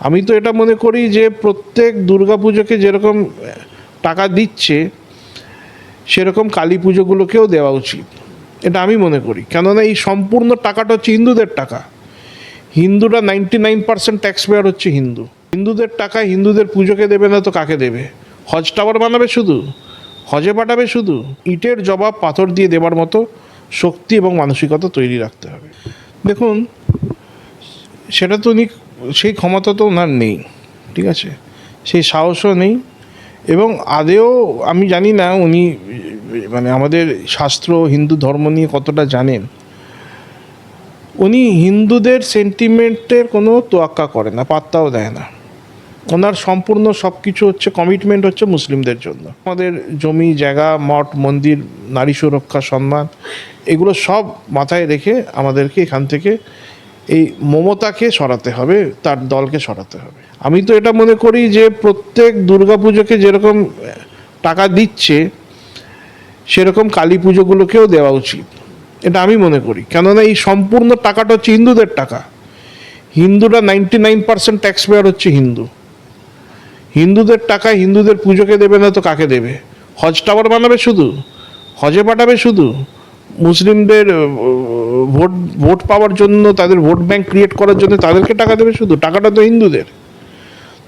আমি তো এটা মনে করি যে প্রত্যেক দুর্গাপুজোকে যেরকম টাকা দিচ্ছে, সেরকম কালী পুজোগুলোকেও দেওয়া উচিত। এটা আমি মনে করি। কেননা এই সম্পূর্ণ টাকাটা হচ্ছে হিন্দুদের টাকা। হিন্দুরা ninety nine percent tax payer হচ্ছে হিন্দু। হিন্দুদের টাকা হিন্দুদের পুজোকে দেবে না তো কাকে দেবে? হজ টাওয়ার বানাবে শুধু? হজে পাঠাবে শুধু? ইটের জবাব পাথর দিয়ে দেবার মতো শক্তি এবং মানসিকতা তৈরি রাখতে হবে। দেখুন, সেটা তো উনি সেই ক্ষমতা তো ওনার নেই, ঠিক আছে? সেই সাহসও নেই এবং আদেও আমি জানি না উনি মানে আমাদের শাস্ত্র, হিন্দু ধর্ম নিয়ে কতটা জানেন। উনি হিন্দুদের সেন্টিমেন্টের কোনো তোয়াক্কা করে না, পাত্তাও দেয় না। ওনার সম্পূর্ণ সব কিছু হচ্ছে কমিটমেন্ট হচ্ছে মুসলিমদের জন্য। আমাদের জমি, জায়গা, মঠ, মন্দির, নারী সুরক্ষা সম্মান এগুলো সব মাথায় রেখে আমাদেরকে এখান থেকে এই মমতাকে সরাতে হবে, তার দলকে সরাতে হবে। আমি তো এটা মনে করি যে প্রত্যেক দুর্গাপুজোকে যেরকম টাকা দিচ্ছে, সেরকম কালী পুজোগুলোকেও দেওয়া উচিত। এটা আমি মনে করি। কেননা এই সম্পূর্ণ টাকাটা হচ্ছে হিন্দুদের টাকা। হিন্দুরা ninety nine percent tax payer হচ্ছে হিন্দু। হিন্দুদের টাকা হিন্দুদের পুজোকে দেবে না তো কাকে দেবে? হজ টাওয়ার বানাবে শুধু? হজে পাঠাবে শুধু? মুসলিমদের ভোট ভোট পাওয়ার জন্য, তাদের ভোট ব্যাংক ক্রিয়েট করার জন্য তাদেরকে টাকা দেবে শুধু? টাকাটা তো হিন্দুদের।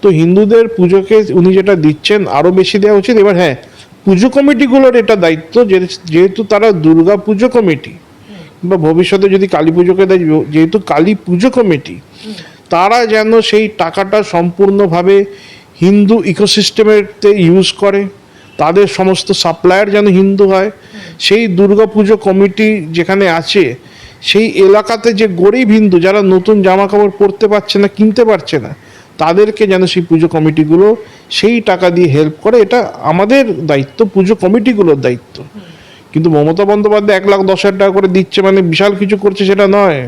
তো হিন্দুদের পুজোকে উনি যেটা দিচ্ছেন আরও বেশি দেওয়া উচিত। এবার হ্যাঁ পুজো কমিটিগুলোর এটা দায়িত্ব যেহেতু তারা দুর্গা পুজো কমিটি, বা ভবিষ্যতে যদি কালী পুজোকে দেয়, যেহেতু কালী পুজো কমিটি, তারা যেন সেই টাকাটা সম্পূর্ণভাবে হিন্দু ইকোসিস্টেমেতে ইউজ করে। তাদের সমস্ত সাপ্লায়ার যেন হিন্দু হয়, সেই দুর্গা পুজো কমিটি যেখানে আছে, সেই এলাকাতে যে গরিব হিন্দু যারা নতুন জামা কাপড় পরতে পারছে না, কিনতে পারছে না, তাদেরকে যেন সেই পুজো কমিটিগুলো সেই টাকা দিয়ে হেল্প করে, এটা আমাদের দায়িত্ব, পুজো কমিটিগুলোর দায়িত্ব। কিন্তু মমতা বন্দ্যোপাধ্যায় এক লাখ দশ হাজার টাকা করে দিচ্ছে মানে বিশাল কিছু করছে সেটা নয়,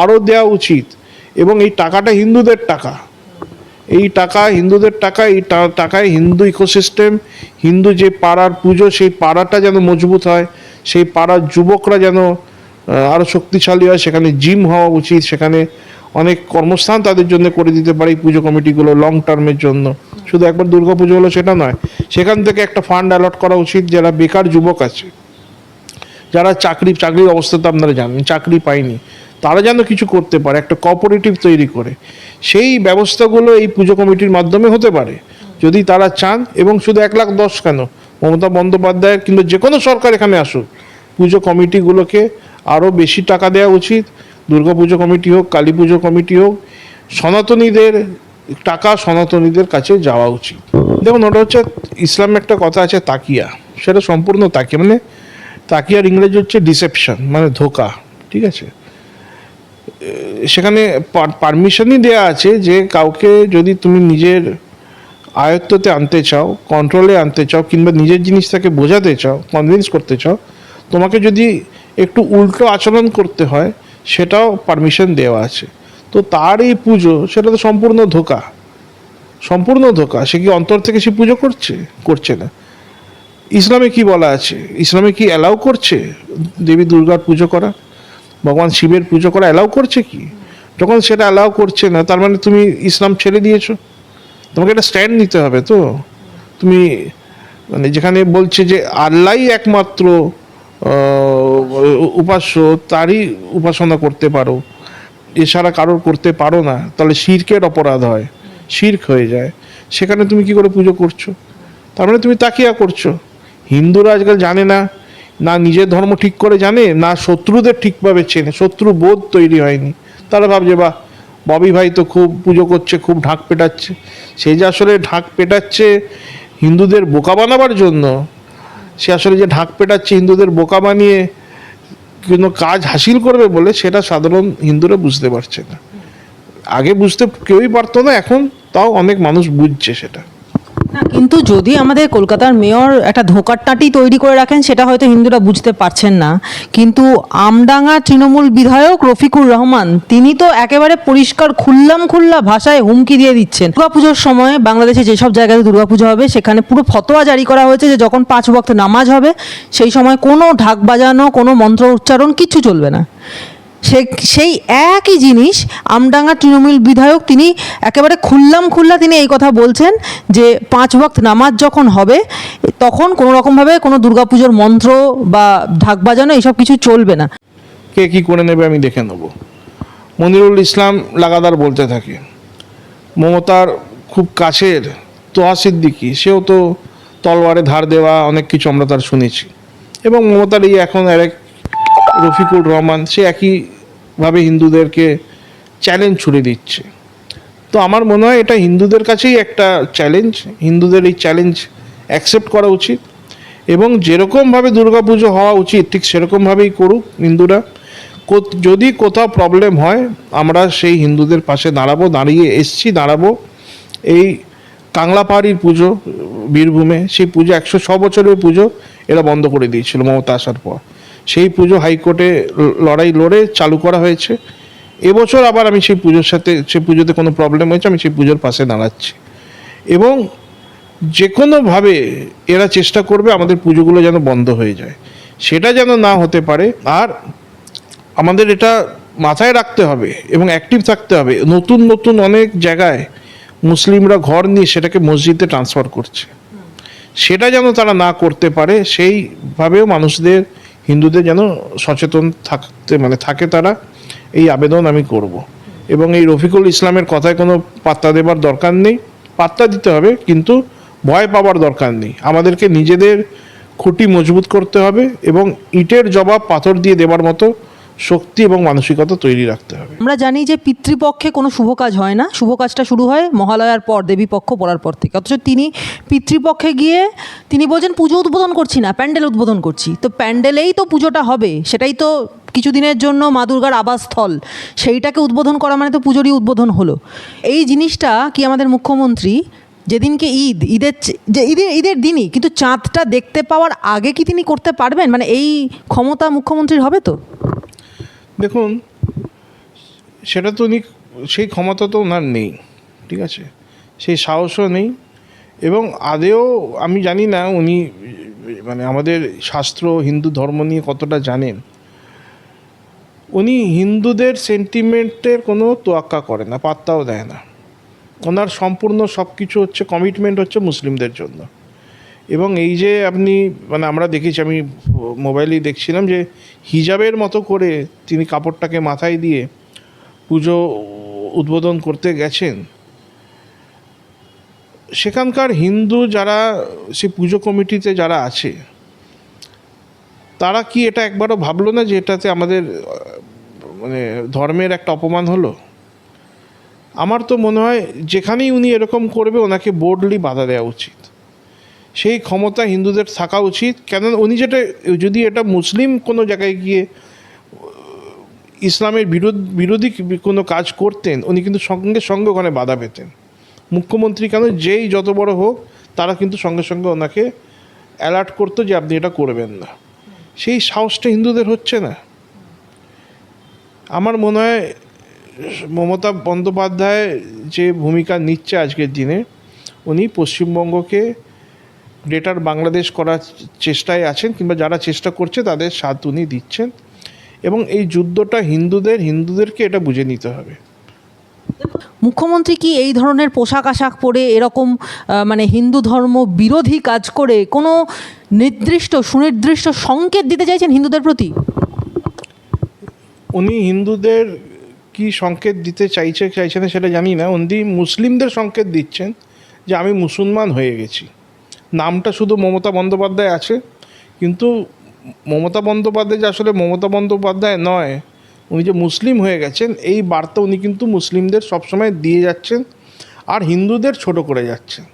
আরও দেওয়া উচিত। এবং এই টাকাটা হিন্দুদের টাকা। এই টাকা, হিন্দুদের টাকা, এই টাকায় হিন্দু ইকোসিস্টেম হিন্দু যে পাড়ার পুজো, সেই পাড়াটা যেন মজবুত হয়, সেই পাড়ার যুবকরা যেন আরও শক্তিশালী হয়, সেখানে জিম হওয়া উচিত, সেখানে অনেক কর্মস্থান তাদের জন্য করে দিতে পারে এই পুজো কমিটিগুলো লং টার্মের জন্য। শুধু একবার দুর্গা পুজো হলো সেটা নয়, সেখান থেকে একটা ফান্ড অ্যালট করা উচিত, যারা বেকার যুবক আছে, যারা চাকরি, চাকরির অবস্থা তো আপনারা জানেন, চাকরি পায়নি, তারা যেন কিছু করতে পারে, একটা কোঅপারেটিভ তৈরি করে। সেই ব্যবস্থাগুলো এই পুজো কমিটির মাধ্যমে হতে পারে। যদি তারা চান এবং শুধু এক লাখ দশ কেন? মমতা বন্দ্যোপাধ্যায় কিংবা যে কোনো সরকার এখানে আসুক, পুজো কমিটিগুলোকে আরও বেশি টাকা দেওয়া উচিত। দুর্গা পুজো কমিটি হোক, কালী পুজো কমিটি হোক, সনাতনীদের টাকা সনাতনীদের কাছে যাওয়া উচিত। দেখুন, ওটা হচ্ছে ইসলামে একটা কথা আছে, তাকিয়া। সেটা সম্পূর্ণ তাকিয়া। মানে তাকিয়ার ইংরেজি হচ্ছে ডিসেপশন মানে ধোকা। ঠিক আছে? সেখানে পারমিশনই দেওয়া আছে যে কাউকে যদি তুমি নিজের আয়ত্ততে আনতে চাও কন্ট্রোলে আনতে চাও, কিংবা নিজের জিনিসটাকে বোঝাতে চাও কনভিন্স করতে চাও, তোমাকে যদি একটু উল্টো আচরণ করতে হয়, সেটাও পারমিশন দেওয়া আছে। তো তার এই পুজো, সেটা তো সম্পূর্ণ ধোকা। সম্পূর্ণ ধোকা। সে কি অন্তর থেকে সে পুজো করছে? করছে না। ইসলামে কি বলা আছে? ইসলামে কি অ্যালাউ করছে দেবী দুর্গার পুজো করা? ভগবান শিবের পুজো করা অ্যালাউ করছে কি? যখন সেটা অ্যালাউ করছে না, তার মানে তুমি ইসলাম ছেড়ে দিয়েছ। তোমাকে একটা স্ট্যান্ড নিতে হবে তো। তুমি মানে যেখানে বলছে যে আল্লাহই একমাত্র উপাস্য, তারই উপাসনা করতে পারো। এছাড়া কারোর করতে পারো না, তাহলে শির্কের অপরাধ হয়। শির্ক হয়ে যায়। সেখানে তুমি কি করে পুজো করছ? তার মানে তুমি তাকিয়া করছ। হিন্দুরা আজকাল জানে না না নিজের ধর্ম ঠিক করে জানে, না শত্রুদের ঠিকভাবে চেনে। শত্রু বোধ তৈরি হয়নি। তারা ভাবছে বা ববি ভাই তো খুব পুজো করছে, খুব ঢাক পেটাচ্ছে। সে যে আসলে ঢাক পেটাচ্ছে হিন্দুদের বোকা বানাবার জন্য, সে আসলে যে ঢাক পেটাচ্ছে হিন্দুদের বোকা বানিয়ে কোনো কাজ হাসিল করবে বলে, সেটা সাধারণ হিন্দুরা বুঝতে পারছে না। আগে বুঝতে কেউই পারতো না, এখন তাও অনেক মানুষ বুঝছে সেটা। কিন্তু যদি আমাদের কলকাতার মেয়র একটা ধোকার টাটি তৈরি করে রাখেন, সেটা হয়তো হিন্দুরা বুঝতে পারছেন না। কিন্তু আমডাঙ্গা তৃণমূল বিধায়ক রফিকুর রহমান, তিনি তো একেবারে পরিষ্কার খুল্লাম খুল্লা ভাষায় হুমকি দিয়ে দিচ্ছেন। দুর্গাপুজোর সময় বাংলাদেশে যেসব জায়গাতে দুর্গাপুজো হবে, সেখানে পুরো ফতোয়া জারি করা হয়েছে যে যখন পাঁচ ওয়াক্ত নামাজ হবে, সেই সময় কোনো ঢাক বাজানো, কোনো মন্ত্র উচ্চারণ কিচ্ছু চলবে না। সে, সেই একই জিনিস আমডাঙ্গা তৃণমূল বিধায়ক তিনি একেবারে খুললাম খুল্লা তিনি এই কথা বলছেন যে পাঁচ ওয়াক্ত নামাজ যখন হবে, তখন কোনো রকমভাবে কোনো দুর্গাপুজোর মন্ত্র বা ঢাক বাজানো এইসব কিছু চলবে না। কে কী করে নেবে আমি দেখে নেব। মনিরুল ইসলাম লাগাতার বলতে থাকে, মমতার খুব কাছের তোহা সিদ্দিকি, সেও তো তলোয়ারে ধার দেওয়া অনেক কিছু আমরা তার শুনেছি। এবং মমতার এই এখন আরেক রফিকুর রহমান, সে একইভাবে হিন্দুদেরকে চ্যালেঞ্জ ছুড়ে দিচ্ছে। তো আমার মনে হয় এটা হিন্দুদের কাছেই একটা চ্যালেঞ্জ হিন্দুদের এই চ্যালেঞ্জ অ্যাকসেপ্ট করা উচিত এবং যেরকমভাবে দুর্গাপুজো হওয়া উচিত, ঠিক সেরকমভাবেই করুক হিন্দুরা। যদি কোথাও প্রবলেম হয়, আমরা সেই হিন্দুদের পাশে দাঁড়াবো, দাঁড়িয়ে এসছি, দাঁড়াবো। এই কাংলাপাহাড়ির পুজো, বীরভূমে সেই পুজো একশো ছ বছরের পুজো এরা বন্ধ করে দিয়েছিল মমতা আসার পর। সেই পুজো হাইকোর্টে লড়াই লড়ে চালু করা হয়েছে। এবছর আবার আমি সেই পুজোর সাথে, সেই পুজোতে কোনো প্রবলেম হয়েছে, আমি সেই পুজোর পাশে দাঁড়াচ্ছি। এবং যে কোনোভাবে এরা চেষ্টা করবে আমাদের পুজোগুলো যেন বন্ধ হয়ে যায়। সেটা যেন না হতে পারে, আর আমাদের এটা মাথায় রাখতে হবে এবং অ্যাক্টিভ থাকতে হবে। নতুন নতুন অনেক জায়গায় মুসলিমরা ঘর নিয়ে সেটাকে মসজিদে ট্রান্সফার করছে। সেটা যেন তারা না করতে পারে, সেইভাবেও মানুষদের হিন্দুদের যেন সচেতন থাকতে মানে থাকে তারা, এই আবেদন আমি করব। এবং এই রফিকুল ইসলামের কথায় কোনো পাত্তা দেবার দরকার নেই। পাত্তা দিতে হবে, কিন্তু ভয় পাওয়ার দরকার নেই। আমাদেরকে নিজেদের খুঁটি মজবুত করতে হবে এবং ইটের জবাব পাথর দিয়ে দেবার মতো শক্তি এবং মানসিকতা তৈরি রাখতে হবে। আমরা জানি যে পিতৃপক্ষে কোনো শুভ কাজ হয় না। শুভ কাজটা শুরু হয় মহালয়ার পর, দেবী পক্ষ পড়ার পর থেকে। অথচ তিনি পিতৃপক্ষে গিয়ে তিনি বলছেন, পুজো উদ্বোধন করছি না, প্যান্ডেল উদ্বোধন করছি। তো প্যান্ডেলেই তো পুজোটা হবে। সেটাই তো কিছুদিনের জন্য মা দুর্গার আবাসস্থল। সেইটাকে উদ্বোধন করা মানে তো পুজোরই উদ্বোধন হলো। এই জিনিসটা কি আমাদের মুখ্যমন্ত্রী যেদিনকে ঈদ, ঈদের যে ঈদের ঈদের দিনই, কিন্তু চাঁদটা দেখতে পাওয়ার আগে কি তিনি করতে পারবেন? মানে এই ক্ষমতা মুখ্যমন্ত্রীর হবে তো? দেখুন, সেটা তো উনি সেই ক্ষমতা তো ওনার নেই, ঠিক আছে? সেই সাহসও নেই এবং আদেও আমি জানি না উনি মানে আমাদের শাস্ত্র, হিন্দু ধর্ম নিয়ে কতটা জানেন। উনি হিন্দুদের সেন্টিমেন্টের কোনো তোয়াক্কা করে না, পাত্তাও দেয় না। ওনার সম্পূর্ণ সব কিছু হচ্ছে কমিটমেন্ট হচ্ছে মুসলিমদের জন্য। এবং এই যে আপনি মানে আমরা দেখেছি, আমি মোবাইলেই দেখছিলাম যে হিজাবের মতো করে তিনি কাপড়টাকে মাথায় দিয়ে পুজো উদ্বোধন করতে গেছেন। সেখানকার হিন্দু যারা সে পুজো কমিটিতে যারা আছে, তারা কি এটা একবারও ভাবলো না যে এটাতে আমাদের মানে ধর্মের একটা অপমান হলো? আমার তো মনে হয়, যেখানেই উনি এরকম করবে, ওনাকে বোর্ডলি বাধা দেওয়া উচিত। সেই ক্ষমতা হিন্দুদের থাকা উচিত। কেন উনি যেটা, যদি এটা মুসলিম কোনো জায়গায় গিয়ে ইসলামের বিরোধ, বিরোধী কোনো কাজ করতেন, উনি কিন্তু সঙ্গে সঙ্গে ওখানে বাধা পেতেন। মুখ্যমন্ত্রী কেন, যেই যত বড় হোক, তারা কিন্তু সঙ্গে সঙ্গে ওনাকে অ্যালার্ট করতো যে আপনি এটা করবেন না। সেই সাহসটা হিন্দুদের হচ্ছে না। আমার মনে হয়, মমতা বন্দ্যোপাধ্যায় যে ভূমিকা নিচ্ছে আজকের দিনে, উনি পশ্চিমবঙ্গকে গ্রেটার বাংলাদেশ করার চেষ্টায় আছেন কিংবা যারা চেষ্টা করছে তাদের সাথ উনি দিচ্ছেন। এবং এই যুদ্ধটা হিন্দুদের হিন্দুদেরকে এটা বুঝে নিতে হবে। মুখ্যমন্ত্রী কি এই ধরনের পোশাক আশাক পরে এরকম মানে হিন্দু ধর্ম বিরোধী কাজ করে কোনো নির্দিষ্ট সুনির্দিষ্ট সংকেত দিতে চাইছেন হিন্দুদের প্রতি? উনি হিন্দুদের কি সংকেত দিতে চাইছে চাইছে না সেটা জানি না। উনি মুসলিমদের সংকেত দিচ্ছেন যে আমি মুসলমান হয়ে গেছি। নামটা শুধু মমতা বন্দ্যোপাধ্যায় আছে, কিন্তু মমতা বন্দ্যোপাধ্যায় যে আসলে মমতা বন্দ্যোপাধ্যায় নয়, উনি যে মুসলিম হয়ে গেছেন, এই বার্তা উনি কিন্তু মুসলিমদের সবসময় দিয়ে যাচ্ছেন আর হিন্দুদের ছোট করে যাচ্ছেন।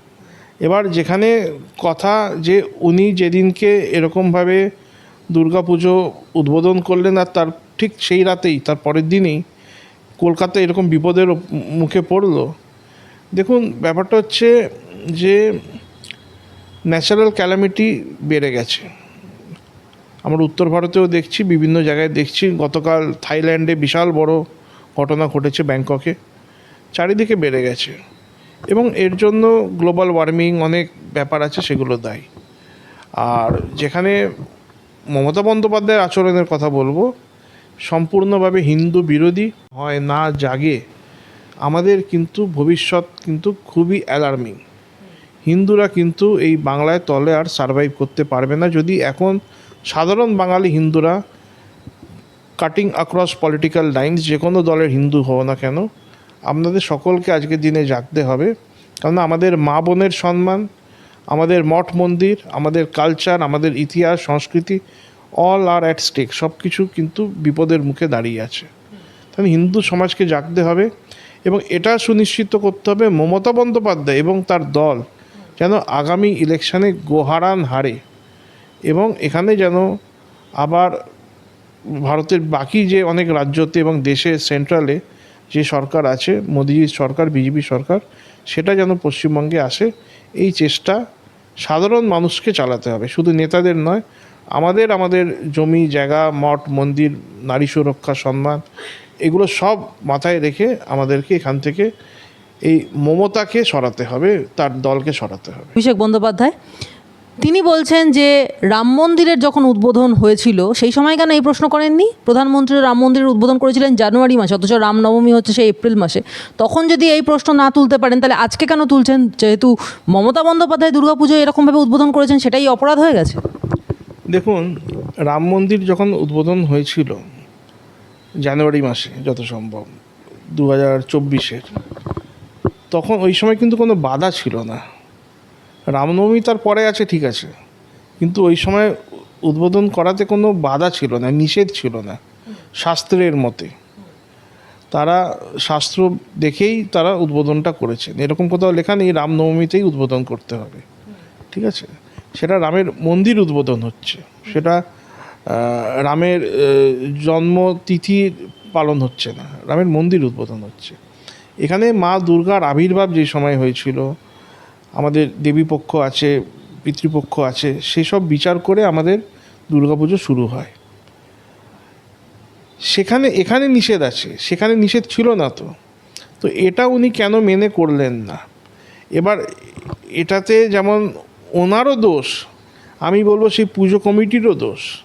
এবার যেখানে কথা যে উনি যেদিনকে এরকমভাবে দুর্গাপুজো উদ্বোধন করলেন আর তার ঠিক সেই রাতেই, তার পরের দিনই কলকাতা এরকম বিপদের মুখে পড়ল। দেখুন, ব্যাপারটা হচ্ছে যে ন্যাচারাল ক্যালামিটি বেড়ে গেছে। আমরা উত্তর ভারতেও দেখছি, বিভিন্ন জায়গায় দেখছি। গতকাল থাইল্যান্ডে বিশাল বড় ঘটনা ঘটেছে ব্যাংককে। চারিদিকে বেড়ে গেছে। এবং এর জন্য গ্লোবাল ওয়ার্মিং অনেক ব্যাপার আছে, সেগুলো দায়ী। আর যেখানে মমতা বন্দ্যোপাধ্যায়ের আচরণের কথা বলব, সম্পূর্ণভাবে হিন্দু বিরোধী হয় না জাগে। আমাদের কিন্তু ভবিষ্যৎ কিন্তু খুবই অ্যালার্মিং হিন্দুরা কিন্তু এই বাংলায় তলে আর সার্ভাইভ করতে পারবে না। যদি এখন সাধারণ বাঙালি হিন্দুরা কাটিং অ্যাক্রস পলিটিক্যাল লাইন্স যে কোনো দলের হিন্দু হও না কেন, আপনাদের সকলকে আজকের দিনে জাগতে হবে। কারণ আমাদের মা বোনের সম্মান, আমাদের মঠ মন্দির, আমাদের কালচার আমাদের ইতিহাস, সংস্কৃতি অল আর অ্যাট স্টেক সব কিছু কিন্তু বিপদের মুখে দাঁড়িয়ে আছে। তাহলে হিন্দু সমাজকে জাগতে হবে এবং এটা সুনিশ্চিত করতে হবে মমতা বন্দ্যোপাধ্যায় এবং তার দল যেন আগামী ইলেকশানে গোহারান হারে এবং এখানে যেন আবার ভারতের বাকি যে অনেক রাজ্যতে এবং দেশে সেন্ট্রালে যে সরকার আছে, মোদিজির সরকার, বিজেপি সরকার, সেটা যেন পশ্চিমবঙ্গে আসে, এই চেষ্টা সাধারণ মানুষকে চালাতে হবে। শুধু নেতাদের নয়, আমাদের আমাদের জমি, জায়গা, মঠ, মন্দির, নারী সুরক্ষা সম্মান এগুলো সব মাথায় রেখে আমাদেরকে এখান থেকে এই মমতাকে সরাতে হবে তার দলকে সরাতে হবে। অভিষেক বন্দ্যোপাধ্যায় তিনি বলছেন যে রাম মন্দিরের যখন উদ্বোধন হয়েছিল সেই সময় কেন এই প্রশ্ন করেননি? প্রধানমন্ত্রী রাম মন্দিরের উদ্বোধন করেছিলেন জানুয়ারি মাসে অথচ রামনবমী হচ্ছে সেই এপ্রিল মাসে। তখন যদি এই প্রশ্ন না তুলতে পারেন তাহলে আজকে কেন তুলছেন? যেহেতু মমতা বন্দ্যোপাধ্যায় দুর্গাপুজো এরকমভাবে উদ্বোধন করেছেন সেটাই অপরাধ হয়ে গেছে। দেখুন রাম মন্দির যখন উদ্বোধন হয়েছিল জানুয়ারি মাসে যত সম্ভব দু হাজার চব্বিশের তখন ওই সময় কিন্তু কোনো বাধা ছিল না। রামনবমী তার পরে আছে, ঠিক আছে। কিন্তু ওই সময় উদ্বোধন করাতে কোনো বাধা ছিল না, নিষেধ ছিল না, শাস্ত্রের মতে। তারা শাস্ত্র দেখেই তারা উদ্বোধনটা করেছেন। এরকম কোথাও লেখা নেই, রামনবমীতেই উদ্বোধন করতে হবে। ঠিক আছে? সেটা রামের মন্দির উদ্বোধন হচ্ছে। সেটা রামের জন্মতিথি পালন হচ্ছে না। রামের মন্দির উদ্বোধন হচ্ছে। এখানে মা দুর্গার আবির্ভাব যে সময় হয়েছিল, আমাদের দেবীপক্ষ আছে, পিতৃপক্ষ আছে, সেসব বিচার করে আমাদের দুর্গাপুজো শুরু হয়। সেখানে, এখানে নিষেধ আছে, সেখানে নিষেধ ছিল না তো। তো এটা উনি কেন মেনে করলেন না? এবার এটাতে যেমন ওনারও দোষ, আমি বলব সেই পুজো কমিটিরও দোষ।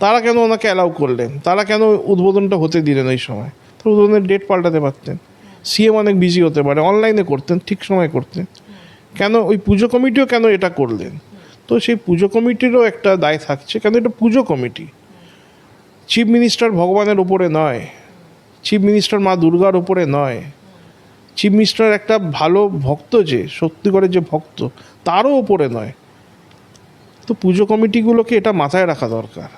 তারা কেন ওনাকে অ্যালাউ করলেন? তারা কেন উদ্বোধনটা হতে দিলেন ওই সময়? তো উদ্বোধনের ডেট পাল্টাতে পারতেন। সিএম অনেক বিজি হতে পারে অনলাইনে করতেন, ঠিক সময় করতেন। কেন? ওই পুজো কমিটিও কেন এটা করলেন? তো সেই পুজো কমিটিরও একটা দায় থাকছে, কেন? এটা পুজো কমিটি চিফ মিনিস্টার ভগবানের ওপরে নয় চিফ মিনিস্টার মা দুর্গার ওপরে নয়। চিফ মিনিস্টার একটা ভালো ভক্ত যে সত্যি করে যে ভক্ত, তারও ওপরে নয়। তো পুজো কমিটিগুলোকে এটা মাথায় রাখা দরকার।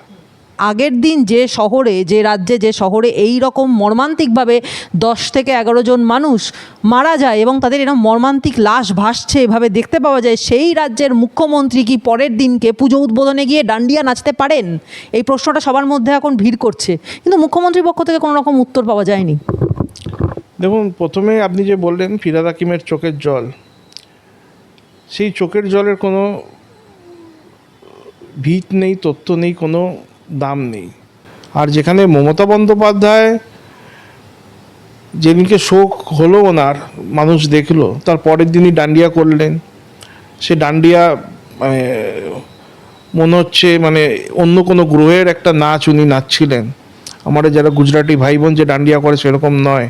আগের দিন যে শহরে, যে রাজ্যে, যে শহরে এই রকম মর্মান্তিকভাবে দশ থেকে এগারো জন মানুষ মারা যায় এবং তাদের এরকম মর্মান্তিক লাশ ভাসছে, এভাবে দেখতে পাওয়া যায়, সেই রাজ্যের মুখ্যমন্ত্রী কি পরের দিনকে পুজো উদ্বোধনে গিয়ে ডান্ডিয়া নাচতে পারেন? এই প্রশ্নটা সবার মধ্যে এখন ভিড় করছে। কিন্তু মুখ্যমন্ত্রীর পক্ষ থেকে কোনো রকম উত্তর পাওয়া যায়নি। দেখুন, প্রথমে আপনি যে বললেন ফিরাদ হাকিমের চোখের জল, সেই চোখের জলের কোনো ভিত নেই, তথ্য নেই, কোনো দাম নেই। আর যেখানে মমতা বন্দ্যোপাধ্যায় যেদিনকে শোক হলো ওনার, মানুষ দেখল, তার পরের দিনই ডান্ডিয়া করলেন। সে ডান্ডিয়া মানে মনে হচ্ছে মানে অন্য কোনো গ্রহের একটা নাচ উনি নাচছিলেন। আমাদের যারা গুজরাটি ভাই বোন যে ডান্ডিয়া করে সেরকম নয়।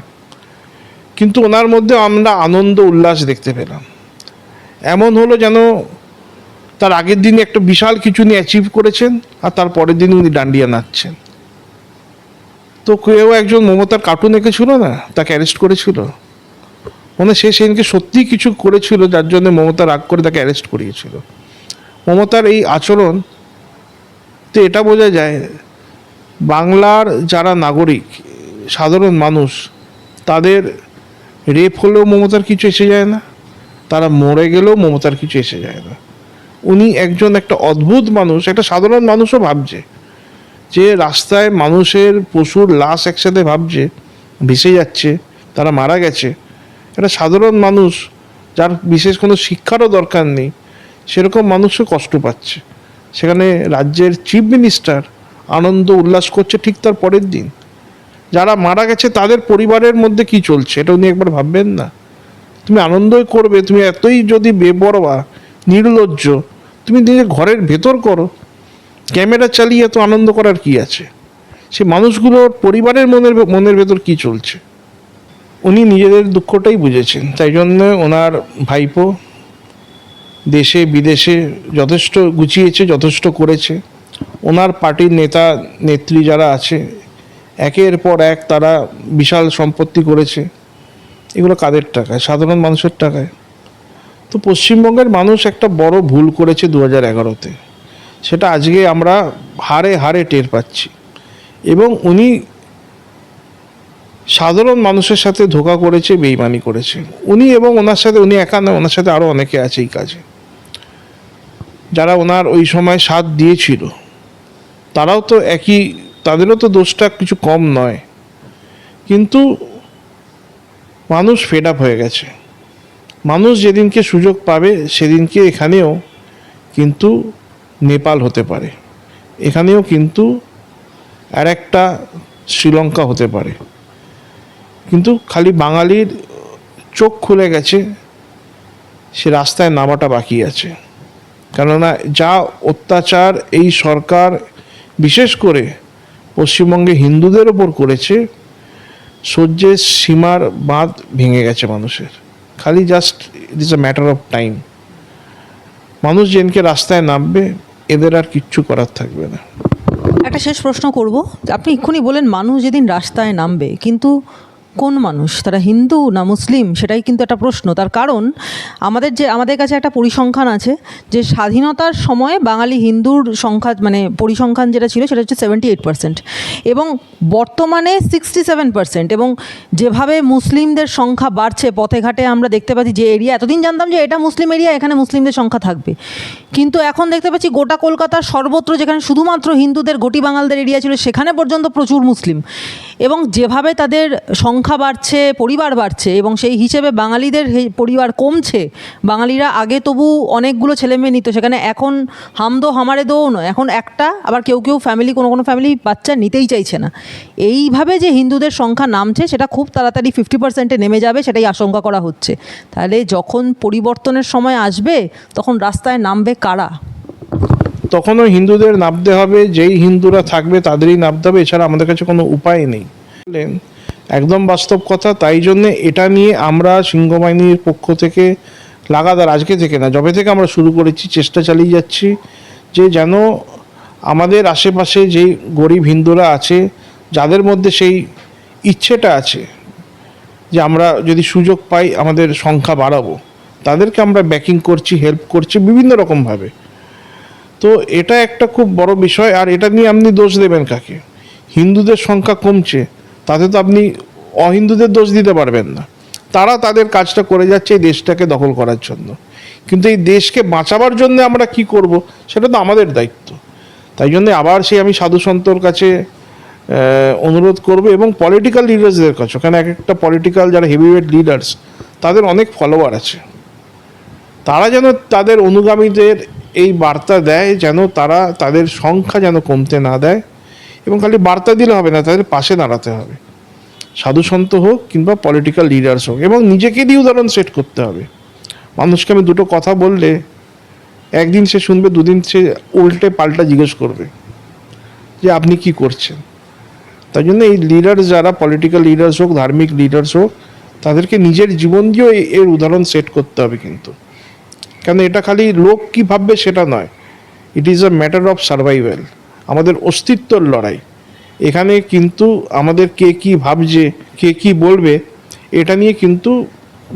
কিন্তু ওনার মধ্যে আমরা আনন্দ, উল্লাস দেখতে পেলাম। এমন হলো যেন তার আগের দিনে একটা বিশাল কিছু নিয়ে অ্যাচিভ করেছেন, আর তার পরের দিন উনি ডান্ডিয়া নাচছেন। তো কেউ একজন মমতার কার্টুন এঁকেছিল না? তাকে অ্যারেস্ট করেছিল? মানে সে সেদিনকে সত্যিই কিছু করেছিল, যার জন্য মমতা রাগ করে তাকে অ্যারেস্ট করিয়েছিল। মমতার এই আচরণ, তো এটা বোঝা যায়, বাংলার যারা নাগরিক, সাধারণ মানুষ, তাদের রেপ হলেও মমতার কিছু এসে যায় না, তারা মরে গেলেও মমতার কিছু এসে যায় না। উনি একজন একটা অদ্ভুত মানুষ, একটা সাধারণ মানুষও ভাবছে যে রাস্তায় মানুষের পশুর লাশ একসাথে ভাবছে, ভেসে যাচ্ছে, তারা মারা গেছে। একটা সাধারণ মানুষ যার বিশেষ কোনো শিক্ষারও দরকার নেই, সেরকম মানুষও কষ্ট পাচ্ছে। সেখানে রাজ্যের চিফ মিনিস্টার আনন্দ উল্লাস করছে ঠিক তার পরের দিন। যারা মারা গেছে তাদের পরিবারের মধ্যে কি চলছে, এটা উনি একবার ভাববেন না। তুমি আনন্দই করবে, তুমি এতই যদি বেপরোয়া নির্লজ্জ। তুমি নিজের ঘরের ভেতর করো। ক্যামেরা চালিয়ে এত আনন্দ করার কি আছে? সে মানুষগুলোর পরিবারের মনের মনের ভেতর কি চলছে? উনি নিজেদের দুঃখটাই বুঝেছেন। তাই জন্য ওনার ভাইপো দেশে, বিদেশে যথেষ্ট গুছিয়েছে, যথেষ্ট করেছে। ওনার পার্টির নেতা, নেত্রী যারা আছে, একের পর এক তারা বিশাল সম্পত্তি করেছে। এগুলো কাদের টাকায় সাধারণ মানুষের টাকায়। তো পশ্চিমবঙ্গের মানুষ একটা বড় ভুল করেছে দু হাজার এগারোতে। সেটা আজকে আমরা হারে হারে টের পাচ্ছি। এবং উনি সাধারণ মানুষের সাথে ধোকা করেছে, বেইমানি করেছে। উনি এবং ওনার সাথে, উনি একা নয় ওনার সাথে আরও অনেকে আছে এই কাজে। যারা ওনার ওই সময় সাথ দিয়েছিল, তারাও তো একই, তাদেরও তো দোষটা কিছু কম নয়। কিন্তু মানুষ ফেড আপ হয়ে গেছে। মানুষ যেদিনকে সুযোগ পাবে, সেদিনকে এখানেও কিন্তু নেপাল হতে পারে। এখানেও কিন্তু আর একটা শ্রীলঙ্কা হতে পারে। কিন্তু খালি বাঙালির চোখ খুলে গেছে, সে রাস্তায় নামাটা বাকি আছে। কেননা যা অত্যাচার এই সরকার বিশেষ করে পশ্চিমবঙ্গে হিন্দুদের ওপর করেছে, সহ্যের সীমার বাঁধ ভেঙে গেছে মানুষের। খালি just it is a matter of time মানুষ যেনকে রাস্তায় নামবে, এদের আর কিচ্ছু করার থাকবে না। একটা শেষ প্রশ্ন করব। আপনি এক্ষুনি বলেন, মানুষ যেদিন রাস্তায় নামবে, কিন্তু কোন মানুষ? তারা হিন্দু না মুসলিম? সেটাই কিন্তু একটা প্রশ্ন। তার কারণ, আমাদের যে, আমাদের কাছে একটা পরিসংখ্যান আছে যে, স্বাধীনতার সময় বাঙালি হিন্দুর সংখ্যা মানে পরিসংখ্যান যেটা ছিল, সেটা হচ্ছে সেভেন্টি এইট পার্সেন্ট এবং বর্তমানে সিক্সটি সেভেন পার্সেন্ট এবং যেভাবে মুসলিমদের সংখ্যা বাড়ছে, পথে ঘাটে আমরা দেখতে পাচ্ছি যে, এরিয়া, এতদিন জানতাম যে, এটা মুসলিম এরিয়া, এখানে মুসলিমদের সংখ্যা থাকবে। কিন্তু এখন দেখতে পাচ্ছি গোটা কলকাতার সর্বত্র যেখানে শুধুমাত্র হিন্দুদের, গটি বাঙালদের এরিয়া ছিল, সেখানে পর্যন্ত প্রচুর মুসলিম। এবং যেভাবে তাদের সংখ্যা বাড়ছে, পরিবার বাড়ছে এবং সেই হিসেবে বাঙালিদের পরিবার কমছে, বাঙালিরা আগে তবু অনেকগুলো ছেলে মেয়ে নিত। সেখানে এখন হামদো হামারে দো নয়, এখন একটা, আবার কেউ কেউ ফ্যামিলি কোনো কোনো ফ্যামিলি বাচ্চা নিতেই চাইছে না। এইভাবে যে হিন্দুদের সংখ্যা নামছে, সেটা খুব তাড়াতাড়ি ফিফটি পার্সেন্টে নেমে যাবে, সেটাই আশঙ্কা করা হচ্ছে। তাহলে যখন পরিবর্তনের সময় আসবে, তখন রাস্তায় নামবে কারা? তখনও হিন্দুদের নামতে হবে, যেই হিন্দুরা থাকবে তাদেরই নামতে হবে, এছাড়া আমাদের কাছে কোনো উপায় নেই। একদম বাস্তব কথা, তাই জন্য এটা নিয়ে আমরা সিংহবাহিনীর পক্ষ থেকে লাগাতার, আজকে থেকে না, যবে থেকে আমরা শুরু করেছি, চেষ্টা চালিয়ে যাচ্ছি যে যেন আমাদের আশেপাশে যেই গরিব হিন্দুরা আছে, যাদের মধ্যে সেই ইচ্ছেটা আছে যে আমরা যদি সুযোগ পাই আমাদের সংখ্যা বাড়াবো, তাদেরকে আমরা ব্যাকিং করছি হেল্প করছি বিভিন্ন রকমভাবে তো এটা একটা খুব বড় বিষয়, আর এটা নিয়ে আপনি দোষ দেবেন কাকে? হিন্দুদের সংখ্যা কমছে, তাতে তো আপনি অহিন্দুদের দোষ দিতে পারবেন না। তারা তাদের কাজটা করে যাচ্ছে এই দেশটাকে দখল করার জন্য। কিন্তু এই দেশকে বাঁচাবার জন্য আমরা কি করব, সেটা তো আমাদের দায়িত্ব। তাই জন্য আবার সেই আমি সাধু সন্তর কাছে অনুরোধ করব এবং পলিটিক্যাল লিডার্সদের কাছে ওখানে এক একটা পলিটিক্যাল যারা হেভিওয়েট লিডার্স তাদের অনেক ফলোয়ার আছে। তারা যেন তাদের অনুগামীদের এই বার্তা দেয় যেন তারা তাদের সংখ্যা যেন কমতে না দেয় এবং খালি বার্তা দিলে হবে না, তাদের পাশে দাঁড়াতে হবে। সাধু সন্ত হোক কিংবা পলিটিক্যাল লিডার্স হোক, এবং নিজেকে দিয়ে উদাহরণ সেট করতে হবে। মানুষকে আমি দুটো কথা বললে, একদিন সে শুনবে, দুদিন সে উল্টে পাল্টা জিজ্ঞেস করবে যে আপনি কি করছেন? তাই জন্য এই লিডার্স যারা পলিটিক্যাল লিডার্স হোক, ধার্মিক লিডার্স হোক, তাদেরকে নিজের জীবন দিয়েও এর উদাহরণ সেট করতে হবে কিন্তু। কেন এটা খালি লোক কি ভাববে সেটা নয়। It is a matter of survival আমাদের অস্তিত্বর লড়াই। এখানে কিন্তু আমাদের কে কি ভাবছে, কে কি বলবে, এটা নিয়ে কিন্তু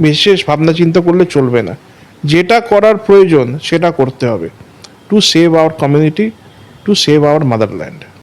বিশেষ ভাবনা চিন্তা করলে চলবে না। যেটা করার প্রয়োজন সেটা করতে হবে। To save our community to save our motherland